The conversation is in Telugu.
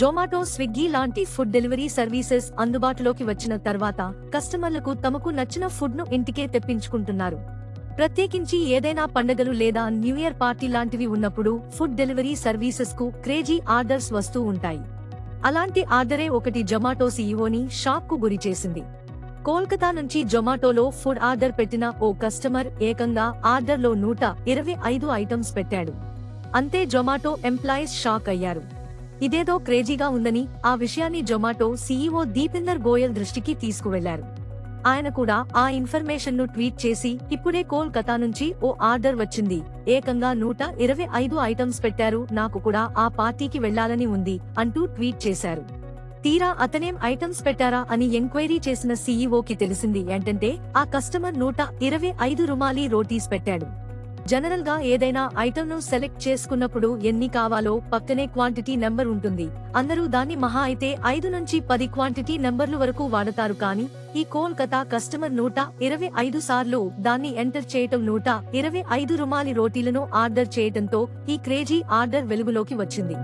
జొమాటో స్విగ్గీ లాంటి ఫుడ్ డెలివరీ సర్వీసెస్ అందుబాటులోకి వచ్చిన తర్వాత కస్టమర్లకు తమకు నచ్చిన ఫుడ్ను ఇంటికే తెప్పించుకుంటున్నారు. ప్రత్యేకించి ఏదైనా పండగలు లేదా న్యూ ఇయర్ పార్టీ లాంటివి ఉన్నప్పుడు ఫుడ్ డెలివరీ సర్వీసెస్కు క్రేజీ ఆర్డర్స్ వస్తూ ఉంటాయి. అలాంటి ఆర్డరే ఒకటి జొమాటో సీఈఓని షాక్కు గురి చేసింది. కోల్కతా నుంచి జొమాటోలో ఫుడ్ ఆర్డర్ పెట్టిన ఓ కస్టమర్ ఏకంగా ఆర్డర్లో నూట ఇరవై ఐదు ఐటమ్స్ పెట్టాడు. అంతే జొమాటో ఎంప్లాయీస్ షాక్ అయ్యారు. ఇదేదో క్రేజీగా ఉందని ఆ విషయాన్ని జొమాటో సీఈఓ దీపిందర్ గోయల్ దృష్టికి తీసుకువెళ్ళారు. ఆయన కూడా ఆ ఇన్ఫర్మేషన్ను ట్వీట్ చేసి ఇప్పుడే కోల్కతా నుంచి ఓ ఆర్డర్ వచ్చింది. ఏకంగా నూట ఇరవై ఐదు ఐటమ్స్ పెట్టారు. నాకు కూడా ఆ పార్టీకి వెళ్ళాలని ఉంది అంటూ ట్వీట్ చేశారు. తీరా అతనేం ఐటమ్స్ పెట్టారా? అని ఎంక్వైరీ చేసిన సీఈఓకి తెలిసింది. ఏంటంటే ఆ కస్టమర్ నూట ఇరవై ఐదు రుమాలి రోటీస్ పెట్టాడు. జనరల్గా ఏదైనా ఐటమ్ను సెలెక్ట్ చేసుకున్నప్పుడు ఎన్ని కావాలో పక్కనే క్వాంటిటీ నెంబర్ ఉంటుంది. అందరూ దాన్ని మహా అయితే ఐదు నుంచి పది క్వాంటిటీ నెంబర్లు వరకు వాడతారు కానీ ఈ కోల్కతా కస్టమర్ నూట ఇరవై ఐదు సార్లు దాన్ని ఎంటర్ చేయటం నూట ఇరవై ఐదు రుమాలి రోటీలను ఆర్డర్ చేయటంతో ఈ క్రేజీ ఆర్డర్ వెలుగులోకి వచ్చింది.